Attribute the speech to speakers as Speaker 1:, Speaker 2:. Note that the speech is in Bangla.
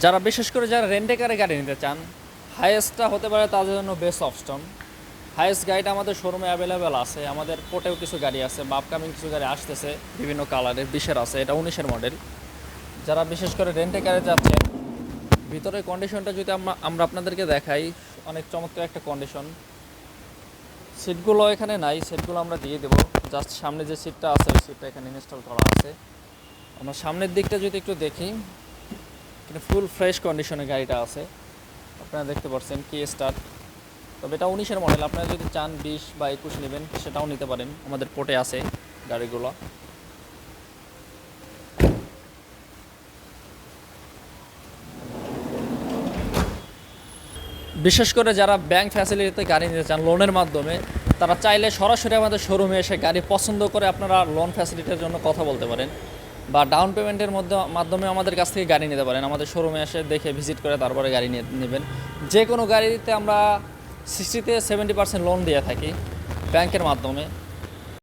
Speaker 1: যারা বিশেষ করে যারা রেন্টে কারে গাড়ি নিতে চান হায়েস্টটা হতে পারে তাদের জন্য বেস্ট অপশন হায়েস্ট গাড়িটা আমাদের শোরুমে অ্যাভেলেবেল আছে, আমাদের পোর্টেও কিছু গাড়ি আছে বা আপকামিং কিছু গাড়ি আসতেছে, বিভিন্ন কালারের বিশের আছে, এটা উনিশের মডেল যারা বিশেষ করে রেন্টে কারে যাচ্ছেন ভিতরের কন্ডিশনটা যদি আমরা আমরা আপনাদেরকে দেখাই, অনেক চমৎকার একটা কন্ডিশন সিটগুলো এখানে নাই সিটগুলো আমরা দিয়ে দেবো। জাস্ট সামনে যে সিটটা আছে, ওই সিটটা এখানে ইনস্টল করা আছে। আমরা সামনের দিকটা যদি একটু দেখি এখানে ফুল ফ্রেশ কন্ডিশনে গাড়িটা আছে। আপনারা দেখতে পাচ্ছেন কি স্টার তবে এটা উনিশের মডেল, আপনারা যদি চান বিশ বা একুশ নেবেন, সেটাও নিতে পারেন। আমাদের পোর্টে আছে গাড়িগুলো। বিশেষ করে যারা ব্যাংক ফ্যাসিলিটিতে গাড়ি নিতে চান লোনের মাধ্যমে, তারা চাইলে সরাসরি আমাদের শোরুমে এসে গাড়ি পছন্দ করে আপনারা লোন ফ্যাসিলিটির জন্য কথা বলতে পারেন। বা ডাউন পেমেন্টের মধ্যে, মাধ্যমে আমাদের কাছ থেকে গাড়ি নিতে পারেন। আমাদের শোরুমে এসে দেখে ভিজিট করে তারপরে গাড়ি নিয়ে নেবেন। যে কোনো গাড়িতে আমরা সিক্সটিতে সেভেন্টি পার্সেন্ট লোন দিয়ে থাকি ব্যাংকের মাধ্যমে।